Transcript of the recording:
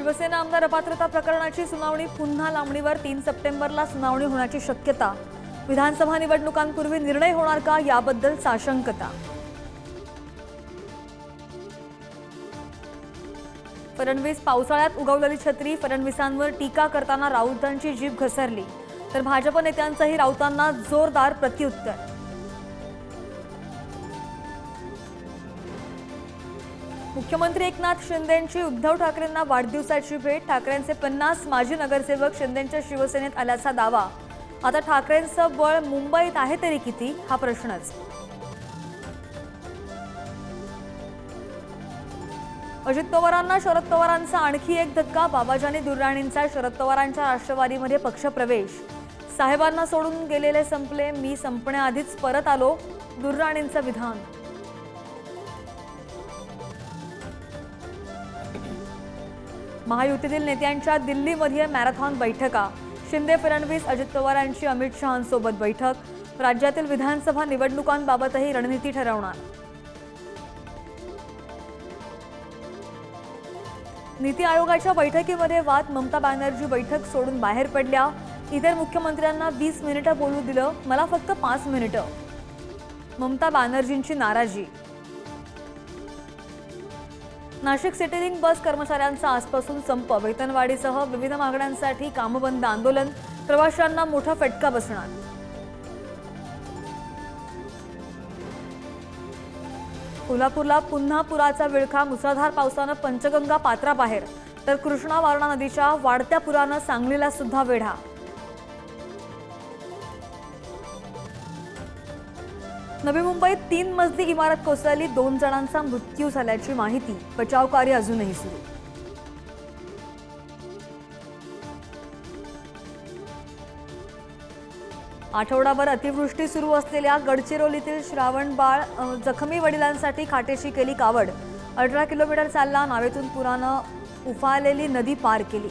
शिवसेना आमदार अपात्रता प्रकरणाची सुनावणी पुन्हा लांबणीवर तीन सप्टेंबरला सुनावणी होण्याची शक्यता. विधानसभा निवडणुकांपूर्वी निर्णय होणार का याबद्दल साशंकता. फडणवीस पावसाळ्यात उगवलेली छत्री फडणवीसांवर टीका करताना राऊतांची जीभ घसरली. तर भाजप नेत्यांचंही राऊतांना जोरदार प्रत्युत्तर. मुख्यमंत्री एकनाथ शिंदेंची उद्धव ठाकरेंना वाढदिवसाची भेट. ठाकरेंचे पन्नास माजी नगरसेवक शिंदेंच्या शिवसेनेत आल्याचा दावा. आता ठाकरेंचं बळ मुंबईत आहे तरी किती? हा प्रश्नच. अजित पवारांना शरद पवारांचा आणखी एक धक्का. बाबाजानी दुर्राणींचा शरद पवारांच्या राष्ट्रवादीमध्ये पक्षप्रवेश. साहेबांना सोडून गेलेले संपले. मी संपण्याआधीच परत आलो. दुर्राणींचं विधान. महायुतीतील नेत्यांच्या दिल्लीमध्ये मॅरेथॉन बैठका. शिंदे फडणवीस अजित पवारांची अमित शहांसोबत बैठक. राज्यातील विधानसभा निवडणुकांबाबतही रणनीती ठरवणार. नीती आयोगाच्या बैठकीमध्ये वाद ममता बॅनर्जी बैठक सोडून बाहेर पडल्या. इतर मुख्यमंत्र्यांना वीस मिनिटं बोलू दिलं मला फक्त पाच मिनिटं. ममता बॅनर्जींची नाराजी नाशिक सिटीलिंग बस कर्मचाऱ्यांचा आजपासून संप. वेतनवाढीसह विविध मागण्यांसाठी कामबंद आंदोलन. प्रवाशांना मोठा फटका बसणार. कोल्हापूरला पुन्हा पुराचा विळखा. मुसळधार पावसानं पंचगंगा पात्राबाहेर. तर कृष्णा वारणा नदीच्या वाढत्या पुरानं सांगलीला सुद्धा वेढा. नवी मुंबईत तीन मजली इमारत कोसळली. दोन जणांचा मृत्यू झाल्याची माहिती. बचाव कार्य अजूनही सुरू. आठवडाभर अतिवृष्टी सुरू असलेल्या गडचिरोलीतील श्रावण बाळ जखमी वडिलांसाठी खाटेशी केली कावड. अठरा किलोमीटर चालला नावेतून पुरानं उफाळलेली नदी पार केली.